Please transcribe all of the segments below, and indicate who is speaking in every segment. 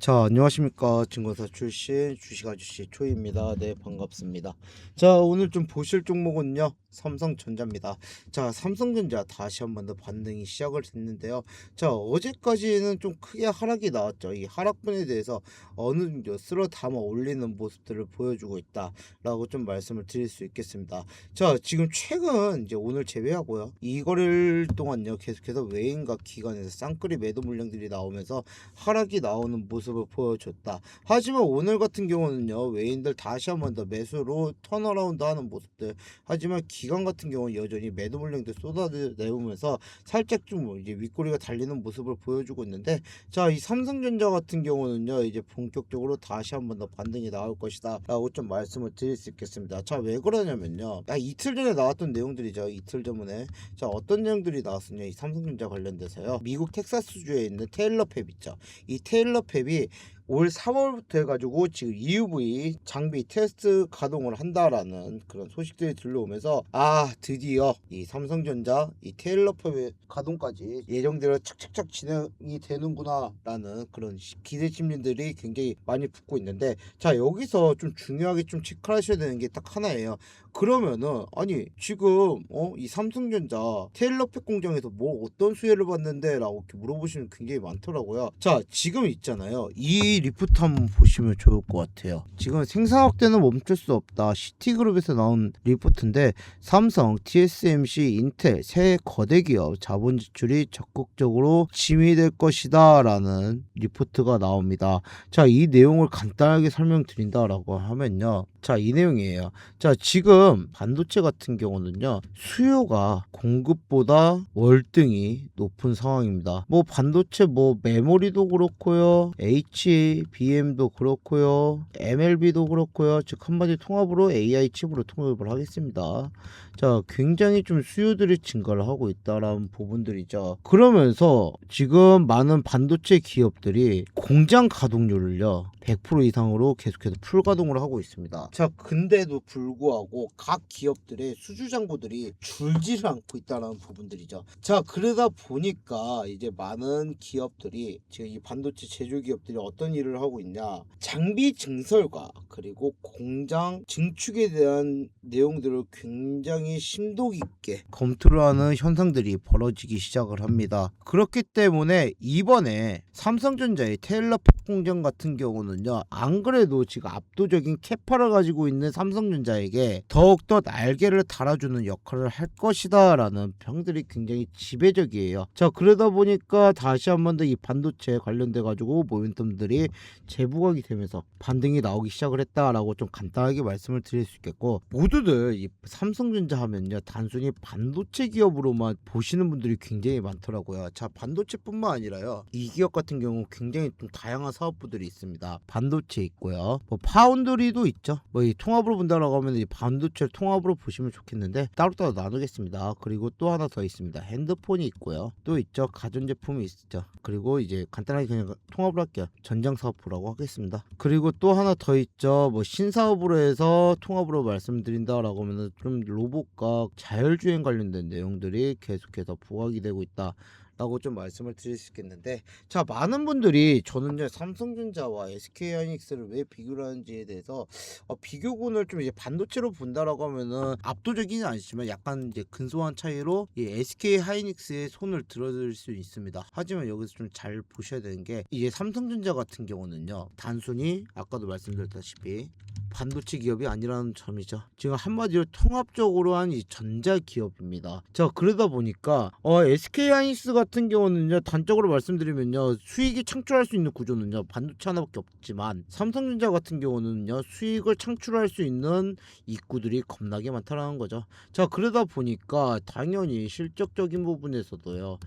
Speaker 1: 자, 안녕하십니까. 증권사 출신 주식 아저씨 초이입니다. 네, 반갑습니다. 자, 오늘 좀 보실 종목은요. 삼성전자입니다. 자, 삼성전자 다시 한번 더 반등이 시작을 했는데요. 자, 어제까지는 좀 크게 하락이 나왔죠. 이 하락분에 대해서 어느 정도 쓸어 담아 올리는 모습들을 보여주고 있다라고 좀 말씀을 드릴 수 있겠습니다. 자, 지금 최근 이제 오늘 제외하고요. 이거를 동안요. 계속해서 외인과 기관에서 쌍끌이 매도 물량들이 나오면서 하락이 나오는 모습을 보여줬다. 하지만 오늘 같은 경우는요, 외인들 다시 한번 더 매수로 턴어라운드 하는 모습들. 하지만 기관 같은 경우는 여전히 매도 물량들 쏟아내오면서 살짝 좀 이제 윗꼬리가 달리는 모습을 보여주고 있는데, 자, 이 삼성전자 같은 경우는요, 이제 본격적으로 다시 한번 더 반등이 나올 것이다. 라고 좀 말씀을 드릴 수 있겠습니다. 자, 왜 그러냐면요. 아, 이틀 전에 나왔던 내용들이죠. 이틀 전에. 자, 어떤 내용들이 나왔었냐. 이 삼성전자 관련돼서요. 미국 텍사스주에 있는 테일러 팹 있죠. 이 테일러 팹이 올 3월부터 해가지고 지금 EUV 장비 테스트 가동을 한다라는 그런 소식들이 들려오면서 아 드디어 이 삼성전자 이 테일러 팹의 가동까지 예정대로 착착착 진행이 되는구나 라는 그런 시- 기대 심리들이 굉장히 많이 붙고 있는데 자 여기서 좀 중요하게 좀 체크하셔야 되는 게 딱 하나예요. 그러면은 아니 지금 어 이 삼성전자 테일러 팹 공장에서 뭐 어떤 수혜를 받는데 라고 이렇게 물어보시는 굉장히 많더라고요. 자 지금 있잖아요. 이 리포트 한번 보시면 좋을 것 같아요. 지금 생산 확대는 멈출 수 없다. 시티그룹에서 나온 리포트인데 삼성, TSMC, 인텔 세 거대 기업 자본 지출이 적극적으로 침이될 것이다 라는 리포트가 나옵니다. 자, 이 내용을 간단하게 설명드린다 라고 하면요. 자, 이 내용이에요. 자, 지금 반도체 같은 경우는요, 수요가 공급보다 월등히 높은 상황입니다. 뭐, 반도체 뭐, 메모리도 그렇고요, HBM도 그렇고요, MLB도 그렇고요, 즉, 한마디 통합으로 AI 칩으로 통합을 하겠습니다. 자, 굉장히 좀 수요들이 증가를 하고 있다라는 부분들이죠. 그러면서 지금 많은 반도체 기업들이 공장 가동률을요, 100% 이상으로 계속해서 풀 가동을 하고 있습니다. 자, 근데도 불구하고 각 기업들의 수주 잔고들이 줄지를 않고 있다는 부분들이죠. 자, 그러다 보니까 이제 많은 기업들이 지금 이 반도체 제조 기업들이 어떤 일을 하고 있냐? 장비 증설과 그리고 공장 증축에 대한 내용들을 굉장히 심도 깊게 검토를 하는 현상들이 벌어지기 시작을 합니다. 그렇기 때문에 이번에 삼성전자의 테일러 팹 공장 같은 경우는요. 안 그래도 지금 압도적인 캐파를 가지고 있는 삼성전자에게 더욱더 날개를 달아주는 역할을 할 것이다라는 평들이 굉장히 지배적이에요. 자 그러다 보니까 다시 한 번 더 이 반도체 관련돼 가지고 모멘텀들이 재부각이 되면서 반등이 나오기 시작을 했다라고 좀 간단하게 말씀을 드릴 수 있겠고 모두들 이 삼성전자 하면요 단순히 반도체 기업으로만 보시는 분들이 굉장히 많더라고요. 자 반도체뿐만 아니라요 이 기업 같은 경우 굉장히 좀 다양한 사업부들이 있습니다. 반도체 있고요, 뭐 파운드리도 있죠. 뭐 이 통합으로 본다라고 하면 이 반도체를 통합으로 보시면 좋겠는데 따로따로 나누겠습니다. 그리고 또 하나 더 있습니다. 핸드폰이 있고요, 또 있죠 가전제품이 있죠. 그리고 이제 간단하게 그냥 통합을 할게요. 전장 사업부라고 하겠습니다. 그리고 또 하나 더 있죠. 뭐 신사업으로 해서 통합으로 말씀드린다라고 하면은 좀 로봇과 자율주행 관련된 내용들이 계속해서 부각이 되고 있다. 라고 좀 말씀을 드릴 수 있겠는데 자 많은 분들이 저는요 삼성전자와 SK하이닉스를 왜 비교를 하는지에 대해서 어, 비교군을 좀 이제 반도체로 본다라고 하면은 압도적이진 않지만 약간 이제 근소한 차이로 이 SK하이닉스의 손을 들어줄 수 있습니다 하지만 여기서 좀 잘 보셔야 되는 게 이제 삼성전자 같은 경우는요 단순히 아까도 말씀드렸다시피 반도체 기업이 아니라는 점이죠. 지금 한마디로 통합적으로 한 이 전자 기업입니다. 자 그러다 보니까 어, SK 하이닉스 같은 경우는요 단적으로 말씀드리면요 수익이 창출할 수 있는 구조는요 반도체 하나밖에 없지만 삼성전자 같은 경우는요 수익을 창출할 수 있는 입구들이 겁나게 많다라는 거죠. 자 그러다 보니까 당연히 실적적인 부분에서도요.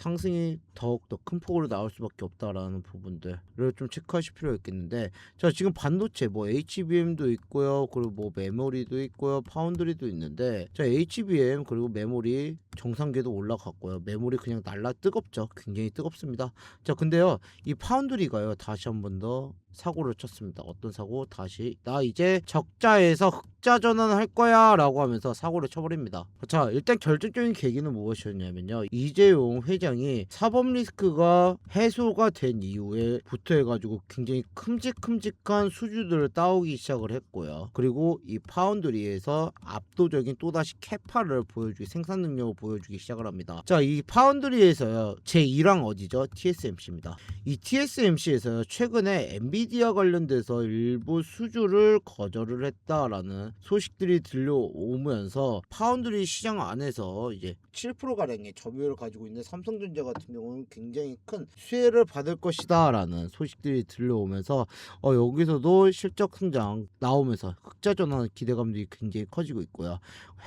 Speaker 1: 상승이 더욱더 큰 폭으로 나올 수밖에 없다라는 부분들을 좀 체크하실 필요가 있겠는데 자 지금 반도체 뭐 HBM도 있고요. 그리고 뭐 메모리도 있고요. 파운드리도 있는데 자 HBM 그리고 메모리 정상궤도 올라갔고요. 메모리 그냥 날라 뜨겁죠. 굉장히 뜨겁습니다. 자 근데요 이 파운드리가요 다시 한번 더 사고를 쳤습니다. 어떤 사고? 다시 나 이제 적자에서 흑자 전환할 거야 라고 하면서 사고를 쳐버립니다. 자 일단 결정적인 계기는 무엇이었냐면요. 이재용 회장이 사법 리스크가 해소가 된 이후에 부터 해가지고 굉장히 큼직큼직한 수주들을 따오기 시작을 했고요. 그리고 이 파운드리에서 압도적인 또다시 캐파를 보여주기 생산 능력을 보여주기 시작을 합니다. 자 이 파운드리에서요 제 1항 어디죠? TSMC입니다. 이 TSMC에서 최근에 엔 비디아 관련돼서 일부 수주를 거절을 했다라는 소식들이 들려오면서 파운드리 시장 안에서 이제 7% 가량의 점유율을 가지고 있는 삼성전자 같은 경우는 굉장히 큰 수혜를 받을 것이다라는 소식들이 들려오면서 어, 여기서도 실적 성장 나오면서 흑자 전환 기대감들이 굉장히 커지고 있고요.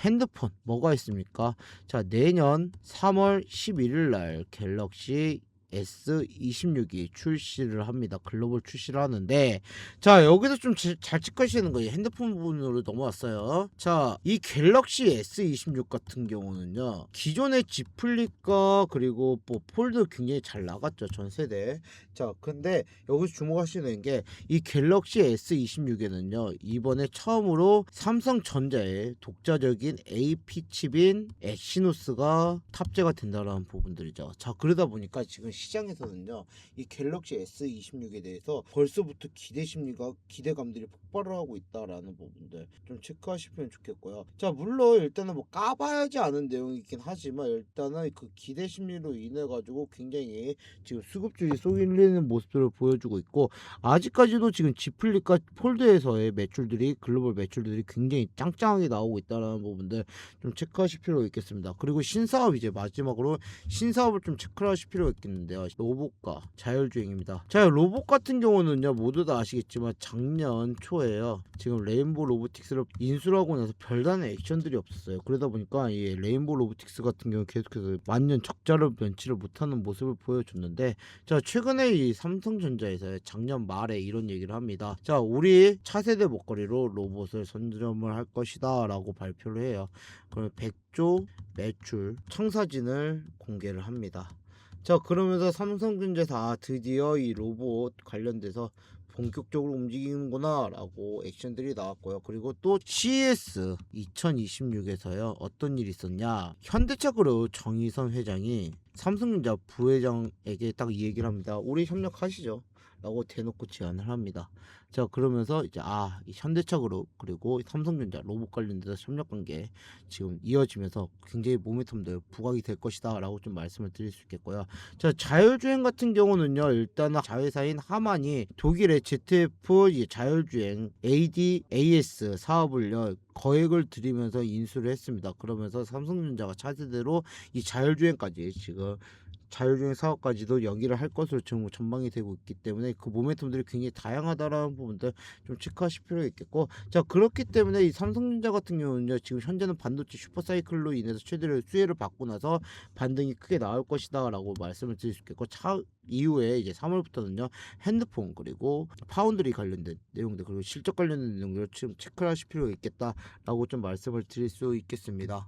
Speaker 1: 핸드폰 뭐가 있습니까? 자 내년 3월 11일 날 갤럭시 S26이 출시를 합니다. 글로벌 출시를 하는데 자 여기서 좀 잘 찍으시는 거예요. 핸드폰 부분으로 넘어왔어요. 자 이 갤럭시 S26 같은 경우는요. 기존의 G 플립과 그리고 뭐 폴드 굉장히 잘 나갔죠. 전 세대. 자 근데 여기서 주목하시는 게 이 갤럭시 S26에는요. 이번에 처음으로 삼성전자의 독자적인 AP 칩인 엑시노스가 탑재가 된다는 부분들이죠. 자 그러다 보니까 지금 시장에서는요. 이 갤럭시 S26에 대해서 벌써부터 기대 심리가 기대감들이 폭발을 하고 있다라는 부분들 좀 체크하시면 좋겠고요. 자 물론 일단은 뭐 까봐야지 않은 내용이긴 하지만 일단은 그 기대 심리로 인해 가지고 굉장히 지금 수급줄이 쏘이는 모습들을 보여주고 있고 아직까지도 지금 지플리카 폴드에서의 매출들이 글로벌 매출들이 굉장히 짱짱하게 나오고 있다는 부분들 좀 체크하실 필요가 있겠습니다. 그리고 신사업 이제 마지막으로 신사업을 좀 체크를 하실 필요가 있겠는데 요. 로봇과 자율주행입니다. 자, 로봇 같은 경우는요, 모두 다 아시겠지만 작년 초에요. 지금 레인보우 로보틱스를 인수를 하고 나서 별다른 액션들이 없었어요. 그러다 보니까 이 레인보우 로보틱스 같은 경우 계속해서 만년 적자를 면치를 못하는 모습을 보여줬는데, 자, 최근에 이 삼성전자에서 작년 말에 이런 얘기를 합니다. 자, 우리 차세대 목걸이로 로봇을 선점을 할 것이다 라고 발표를 해요. 그럼 100조 매출 청사진을 공개를 합니다. 자 그러면서 삼성전자에서 아 드디어 이 로봇 관련돼서 본격적으로 움직이는구나 라고 액션들이 나왔고요. 그리고 또 CES 2026에서요. 어떤 일이 있었냐? 현대차 그룹 정의선 회장이 삼성전자 부회장에게 딱 이 얘기를 합니다 우리 협력하시죠 라고 대놓고 제안을 합니다. 자 그러면서 이제 아이 현대차 그룹 그리고 삼성전자 로봇 관련돼서 협력 관계 지금 이어지면서 굉장히 모멘텀들 부각이 될 것이다 라고 좀 말씀을 드릴 수 있겠고요. 자 자율주행 같은 경우는요 일단은 자회사인 하만이 독일의 ZF 이 자율주행 ADAS 사업을요 거액을 들이면서 인수를 했습니다. 그러면서 삼성전자가 차세대로 이 자율주행까지 지금 자율주행 사업까지도 연기를 할 것으로 지금 전망이 되고 있기 때문에 그 모멘텀들이 굉장히 다양하다라는 부분들 좀 체크하실 필요가 있겠고 자 그렇기 때문에 이 삼성전자 같은 경우는요 지금 현재는 반도체 슈퍼사이클로 인해서 최대로 수혜를 받고 나서 반등이 크게 나올 것이다라고 말씀을 드릴 수 있겠고 차 이후에 이제 3월부터는요 핸드폰 그리고 파운드리 관련된 내용들 그리고 실적 관련된 내용들을 지금 체크를 하실 필요가 있겠다라고 좀 말씀을 드릴 수 있겠습니다.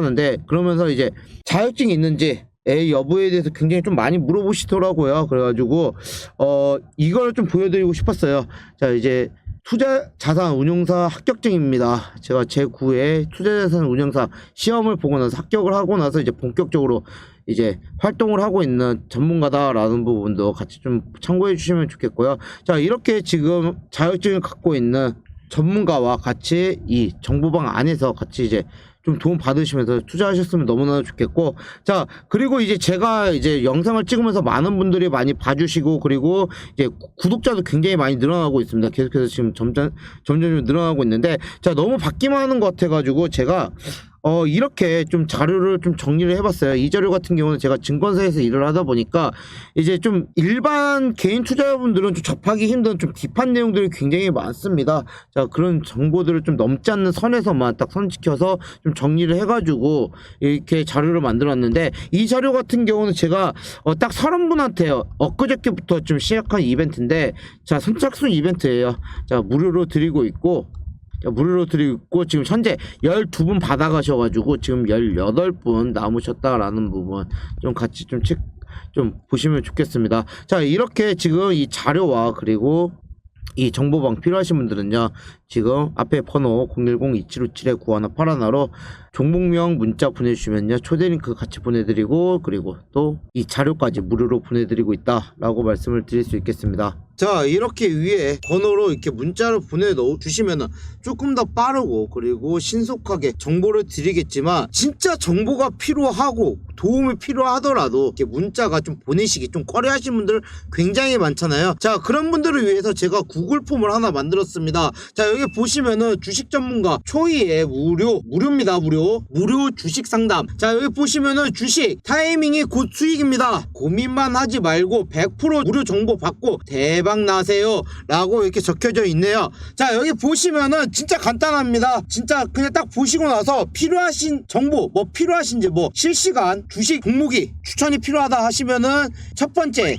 Speaker 1: 는데 그러면서 이제 자격증이 있는지 의 여부에 대해서 굉장히 좀 많이 물어보시더라고요. 그래가지고 어 이걸 좀 보여드리고 싶었어요. 자 이제 투자 자산 운용사 합격증입니다. 제가 제 9회 투자 자산 운용사 시험을 보고 나서 합격을 하고 나서 이제 본격적으로 이제 활동을 하고 있는 전문가다라는 부분도 같이 좀 참고해 주시면 좋겠고요. 자 이렇게 지금 자격증을 갖고 있는 전문가와 같이 이 정보방 안에서 같이 이제 좀 도움 받으시면서 투자하셨으면 너무나 좋겠고. 자 그리고 이제 제가 이제 영상을 찍으면서 많은 분들이 많이 봐주시고 그리고 이제 구- 구독자도 굉장히 많이 늘어나고 있습니다. 계속해서 지금 점점 점점 좀 늘어나고 있는데 자 너무 받기만 하는 것 같아가지고 제가 어 이렇게 좀 자료를 좀 정리를 해봤어요. 이 자료 같은 경우는 제가 증권사에서 일을 하다 보니까 이제 좀 일반 개인 투자자분들은 좀 접하기 힘든 좀 딥한 내용들이 굉장히 많습니다. 자 그런 정보들을 좀 넘지 않는 선에서만 딱 선 지켜서 좀 정리를 해가지고 이렇게 자료를 만들었는데 이 자료 같은 경우는 제가 어, 딱 서른 분한테 엊그저께부터 좀 시작한 이벤트인데 자 선착순 이벤트예요. 자 무료로 드리고 있고 자, 무료로 드리고 지금 현재 12분 받아가셔가지고 지금 18분 남으셨다라는 부분 좀 같이 좀 책, 좀 보시면 좋겠습니다. 자, 이렇게 지금 이 자료와 그리고 이 정보방 필요하신 분들은요, 지금 앞에 번호 010-2757-9181로 종목명 문자 보내주시면요, 초대 링크 같이 보내드리고, 그리고 또 이 자료까지 무료로 보내드리고 있다라고 말씀을 드릴 수 있겠습니다. 자, 이렇게 위에 번호로 이렇게 문자를 보내 넣어 주시면은 조금 더 빠르고 그리고 신속하게 정보를 드리겠지만 진짜 정보가 필요하고 도움이 필요하더라도 이렇게 문자가 좀 보내시기 좀 꺼려 하시는 분들 굉장히 많잖아요. 자 그런 분들을 위해서 제가 구글 폼을 하나 만들었습니다. 자 여기 보시면은 주식 전문가 초이의 무료 무료입니다 무료 무료 주식 상담. 자 여기 보시면은 주식 타이밍이 곧 수익입니다. 고민만 하지 말고 100% 무료 정보 받고 대박 나세요. 라고 이렇게 적혀져 있네요. 자 여기 보시면은 진짜 간단합니다. 진짜 그냥 딱 보시고 나서 필요하신 정보 뭐 필요하신지 뭐 실시간 주식 종목이 추천이 필요하다 하시면은 첫 번째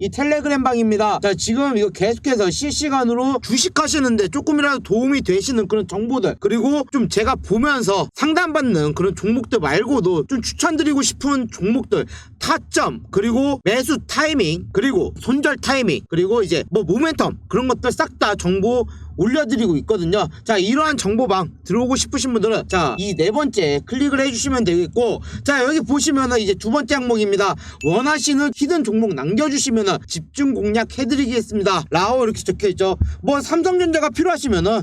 Speaker 1: 이 텔레그램 방입니다. 자, 지금 이거 계속해서 실시간으로 주식 하시는데 조금이라도 도움이 되시는 그런 정보들 그리고 좀 제가 보면서 상담받는 그런 종목들 말고도 좀 추천드리고 싶은 종목들 타점 그리고 매수 타이밍 그리고 손절 타이밍 그리고 이제 뭐 모멘텀 그런 것들 싹 다 정보 올려드리고 있거든요. 자, 이러한 정보방 들어오고 싶으신 분들은 자, 이 네 번째 클릭을 해주시면 되겠고, 자, 여기 보시면은 이제 두 번째 항목입니다. 원하시는 히든 종목 남겨주시면은 집중 공략 해드리겠습니다. 라고 이렇게 적혀있죠. 뭐 삼성전자가 필요하시면은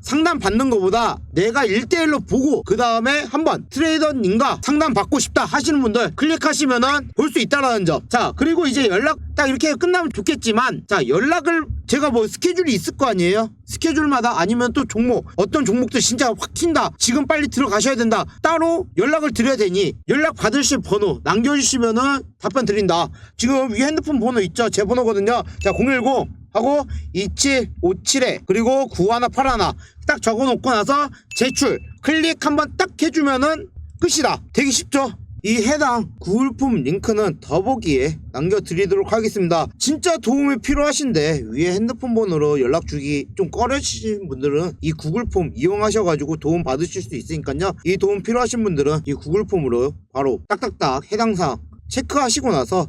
Speaker 1: 상담 받는 것보다 내가 1대1로 보고 그 다음에 한번 트레이더님과 상담 받고 싶다 하시는 분들 클릭하시면은 볼 수 있다라는 점. 자, 그리고 이제 연락 딱 이렇게 끝나면 좋겠지만 자, 연락을 제가 뭐 스케줄이 있을 거 아니에요? 스케줄마다 아니면 또 종목 어떤 종목들 진짜 확 튄다 지금 빨리 들어가셔야 된다 따로 연락을 드려야 되니 연락 받으실 번호 남겨주시면은 답변 드린다 지금 위 핸드폰 번호 있죠 제 번호거든요 자010 하고 2757에 그리고 9181딱 적어놓고 나서 제출 클릭 한번 딱 해주면은 끝이다 되게 쉽죠 이 해당 구글폼 링크는 더보기에 남겨드리도록 하겠습니다. 진짜 도움이 필요하신데 위에 핸드폰 번호로 연락 주기 좀 꺼려지신 분들은 이 구글폼 이용하셔가지고 도움 받으실 수 있으니까요. 이 도움 필요하신 분들은 이 구글폼으로 바로 딱딱딱 해당 사항 체크하시고 나서